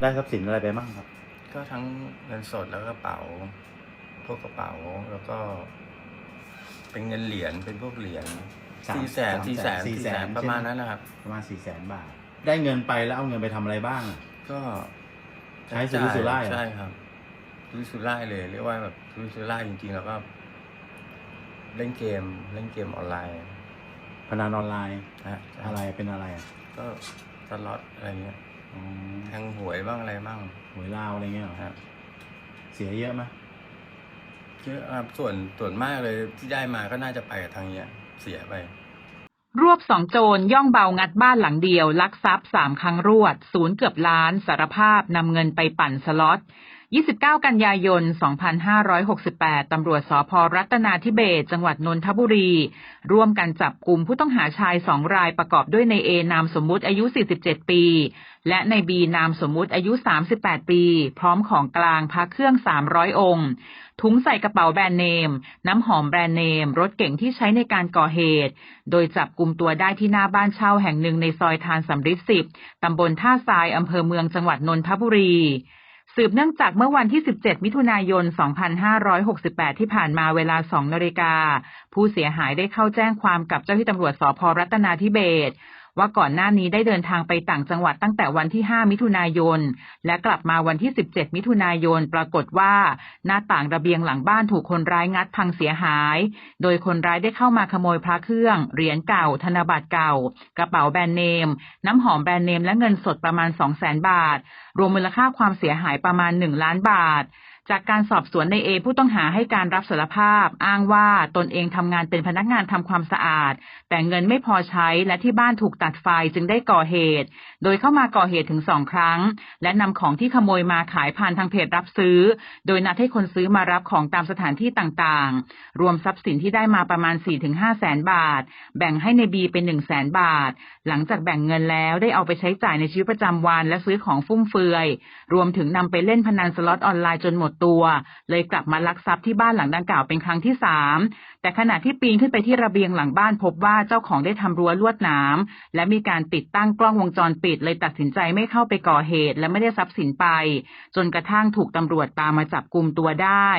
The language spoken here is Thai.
ได้ทรัพย์สินอะไรไปบ้างครับ ก็ทั้งเงินสดแล้วก็กระเป๋า พวกกระเป๋าแล้วก็ เป็นเงินเหรียญเป็นพวกเหรียญสามสี่แสนสามสี่แสนสี่สี่แสแสนนใช่ไหมประมาณนั้นนะครับ ประมาณสี่แสนบาท ได้เงินไปแล้วเอาเงินไปทำอะไรบ้างอะ ก็ใช้สุรุ่ยสุร่ายเหรอ ใช่ครับสุรุ่ยสุร่ายเลยเรียกว่าแบบสุรุ่ยสุร่ายจริงๆ แล้วก็ เล่นเกมเล่นเกมออนไลน์พนันออนไลน์ นะฮะอะไรเป็นอะไรอะก็สล็อตอะไรเงี้ย อ๋อแทงหวยบ้างอะไรบ้างหวยลาวอะไรเงี้ยเหรอครับ เสียเยอะไหมเยอะครับส่วนส่วนมากเลยที่ได้มาก็น่าจะไปกับทางเนี้ย เสียไป รวบสองโจรย่องเบางัดบ้านหลังเดียว ลักทรัพย์สามครั้งรวด ศูนย์เกือบล้านสารภาพนำเงินไปปั่นสล็อต 29 กันยายน 2568 ตำรวจสพรัตนาธิเบศจังหวัดนนทบุรี ร่วมกันจับกลุ่มผู้ต้องหาชายสองรายประกอบด้วยในเอนามสมมุติอายุ 47 ปี และในบีนามสมมุติอายุ 38 ปี พร้อมของกลางพระเครื่อง 300 องค์ถุงใส่กระเป๋าแบรนด์เนม น้ำหอมแบรนด์เนม รถเก๋งที่ใช้ในการก่อเหตุ โดยจับกลุ่มตัวได้ที่หน้าบ้านเช่าแห่งหนึ่งในซอยทานสำริดสิบตำบลท่าทรายอำเภอเมืองจังหวัดนนทบุรี สืบเนื่องจากเมื่อวันที่ 17 มิถุนายน 2568 ที่ผ่านมาเวลา 2 นาฬิกา ผู้เสียหายได้เข้าแจ้งความกับเจ้าที่ตำรวจสพรัตนาธิเบศ ว่าก่อนหน้านี้ได้เดินทางไปต่างจังหวัดตั้งแต่วันที่ 5 มิถุนายน และกลับมาวันที่ 17 มิถุนายน ปรากฏว่า หน้าต่างระเบียงหลังบ้านถูกคนร้ายงัดพังเสียหาย โดยคนร้ายได้เข้ามาขโมยพระเครื่อง เหรียญเก่า ธนบัตรเก่า กระเป๋าแบรนด์เนม น้ำหอมแบรนด์เนมและเงินสดประมาณ 200,000 บาท รวมมูลค่าความเสียหายประมาณ 1 ล้านบาท จากการสอบสวนในเอผู้ต้องหาให้การรับสารภาพ อ้างว่าตนเองทำงานเป็นพนักงานทำความสะอาด แต่เงินไม่พอใช้และที่บ้านถูกตัดไฟจึงได้ก่อเหตุ โดยเข้ามาก่อเหตุถึงสองครั้ง และนำของที่ขโมยมาขายผ่านทางเพจรับซื้อ โดยนัดให้คนซื้อมารับของตามสถานที่ต่างๆ รวมทรัพย์สินที่ได้มาประมาณ 4-5แสนบาท แบ่งให้ในบีเป็น1 0 0 0 0แสนบาท หลังจากแบ่งเงินแล้วได้เอาไปใช้จ่ายในชีวิตประจำวัน และซื้อของฟุ่มเฟือย รวมถึงนำไปเล่นพนันสล็อตออนไลน์จนหมดตัว เลยกลับมาลักทรัพย์ที่บ้านหลังดังกล่าวเป็นครั้งที่สามแต่ขณะที่ปีนขึ้นไปที่ระเบียงหลังบ้านพบว่าเจ้าของได้ทำรั้วลวดหนามและมีการติดตั้งกล้องวงจรปิด เลยตัดสินใจไม่เข้าไปก่อเหตุ และไม่ได้ทรัพย์สินไป จนกระทั่งถูกตำรวจตามมาจับกลุ่มตัวได้